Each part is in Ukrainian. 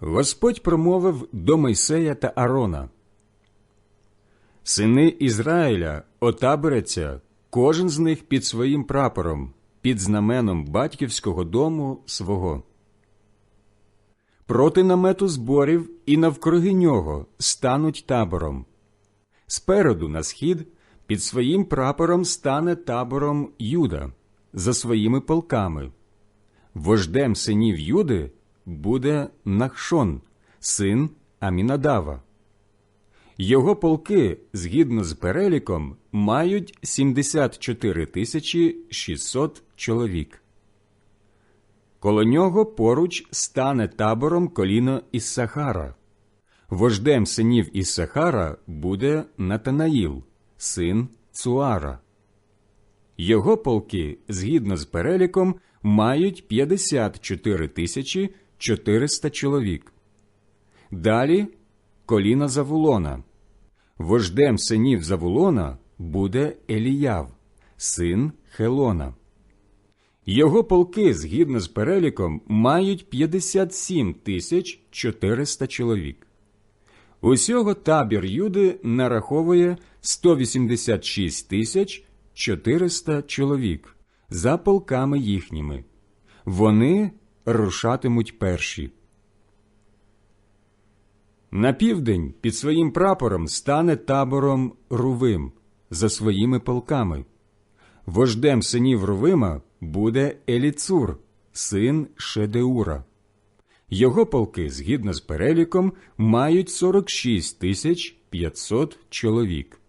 Господь промовив до Мойсея та Арона. Сини Ізраїля отаборяться, кожен з них під своїм прапором, під знаменом батьківського дому свого. Проти намету зборів і навкруги нього стануть табором. Спереду на схід під своїм прапором стане табором Юда за своїми полками. Вождем синів Юди буде Нахшон, син Амінадава. Його полки, згідно з переліком, мають 74 тисячі 600 чоловік. Коло нього поруч стане табором коліно Іссахара. Вождем синів Іссахара буде Натанаїл, син Цуара. Його полки, згідно з переліком, мають 54 тисячі 400 чоловік. Далі коліна Завулона. Вождем синів Завулона буде Еліяв, син Хелона. Його полки, згідно з переліком, мають 57 тисяч 400 чоловік. Усього табір Юди нараховує 186 тисяч 400 чоловік за полками їхніми. Вони рушатимуть перші. На південь під своїм прапором стане табором Рувим за своїми полками. Вождем синів Рувима буде Еліцур, син Шедеура. Його полки, згідно з переліком, мають 46 тисяч 500 чоловік.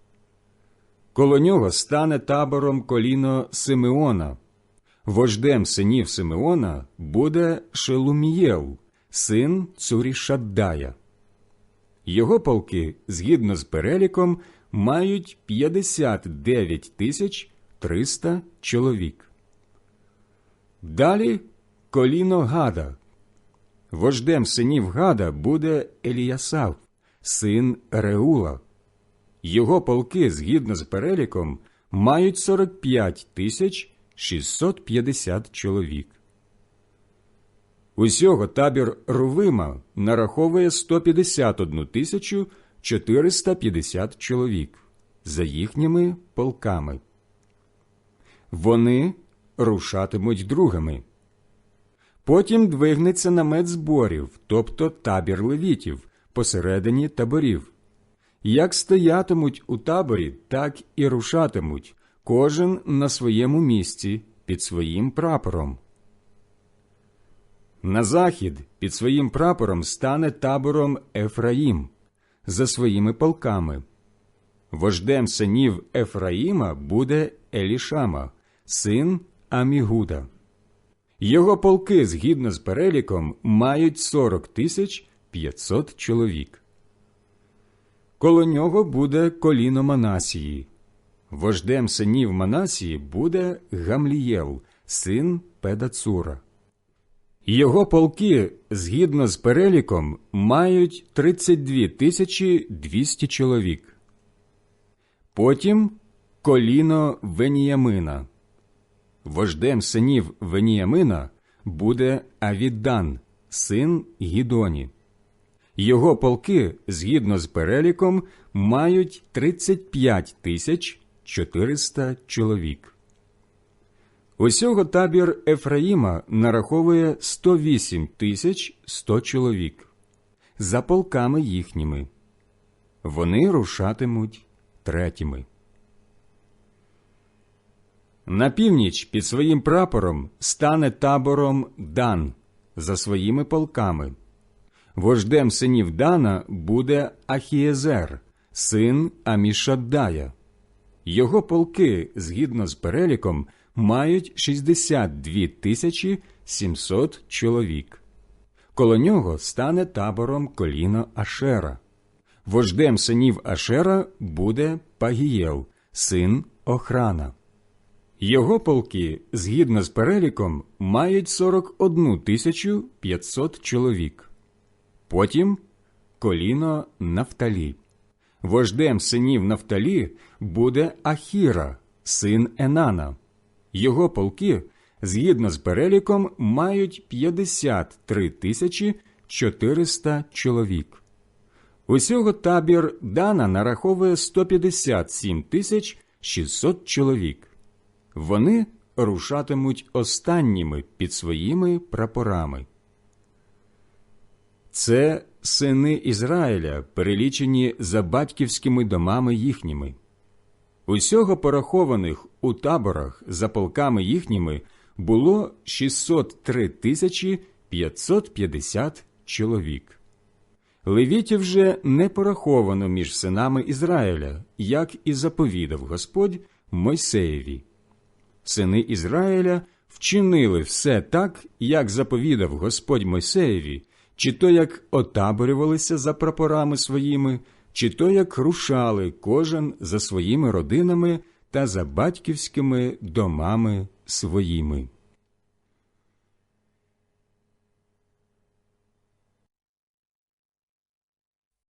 Коло нього стане табором коліно Симеона. Вождем синів Симеона буде Шелумієл, син Цурішаддая. Його полки, згідно з переліком, мають 59 тисяч 300 чоловік. Далі коліно Гада. Вождем синів Гада буде Еліясав, син Реула. Його полки, згідно з переліком, мають 45 тисяч 650 чоловік. Усього табір Рувима нараховує 151 тисячу 450 чоловік за їхніми полками. Вони рушатимуть другими. Потім двигнеться намет зборів, тобто табір левітів, посередині таборів. Як стоятимуть у таборі, так і рушатимуть, кожен на своєму місці під своїм прапором. На захід під своїм прапором стане табором Ефраїм за своїми полками. Вождем синів Ефраїма буде Елішама, син Амігуда. Його полки, згідно з переліком, мають 40 тисяч 500 чоловік. Коло нього буде коліно Манасії. Вождем синів Манасії буде Гамлієл, син Педацура. Його полки, згідно з переліком, мають 32 тисячі 200 чоловік. Потім коліно Веніямина. Вождем синів Веніямина буде Авідан, син Гідоні. Його полки, згідно з переліком, мають 35 тисяч 400 чоловік. Усього табір Ефраїма нараховує 108 тисяч 100 чоловік за полками їхніми. Вони рушатимуть третіми. На північ під своїм прапором стане табором Дан за своїми полками. Вождем синів Дана буде Ахієзер, син Амішаддая. Його полки, згідно з переліком, мають 62 тисячі 700 чоловік. Коло нього стане табором коліно Ашера. Вождем синів Ашера буде Пагієл, син Охрана. Його полки, згідно з переліком, мають 41 тисячу 500 чоловік. Потім коліно Нафталі. Вождем синів Нафталі буде Ахіра, син Енана. Його полки, згідно з переліком, мають 53 тисячі 400 чоловік. Усього табір Дана нараховує 157 тисяч 600 чоловік. Вони рушатимуть останніми під своїми прапорами. Це сини Ізраїля, перелічені за батьківськими домами їхніми. Усього порахованих у таборах за полками їхніми було 603 тисячі 550 чоловік. Левітів же не пораховано між синами Ізраїля, як і заповідав Господь Мойсеєві. Сини Ізраїля вчинили все так, як заповідав Господь Мойсеєві, чи то як отаборювалися за прапорами своїми, чи то як рушали кожен за своїми родинами та за батьківськими домами своїми.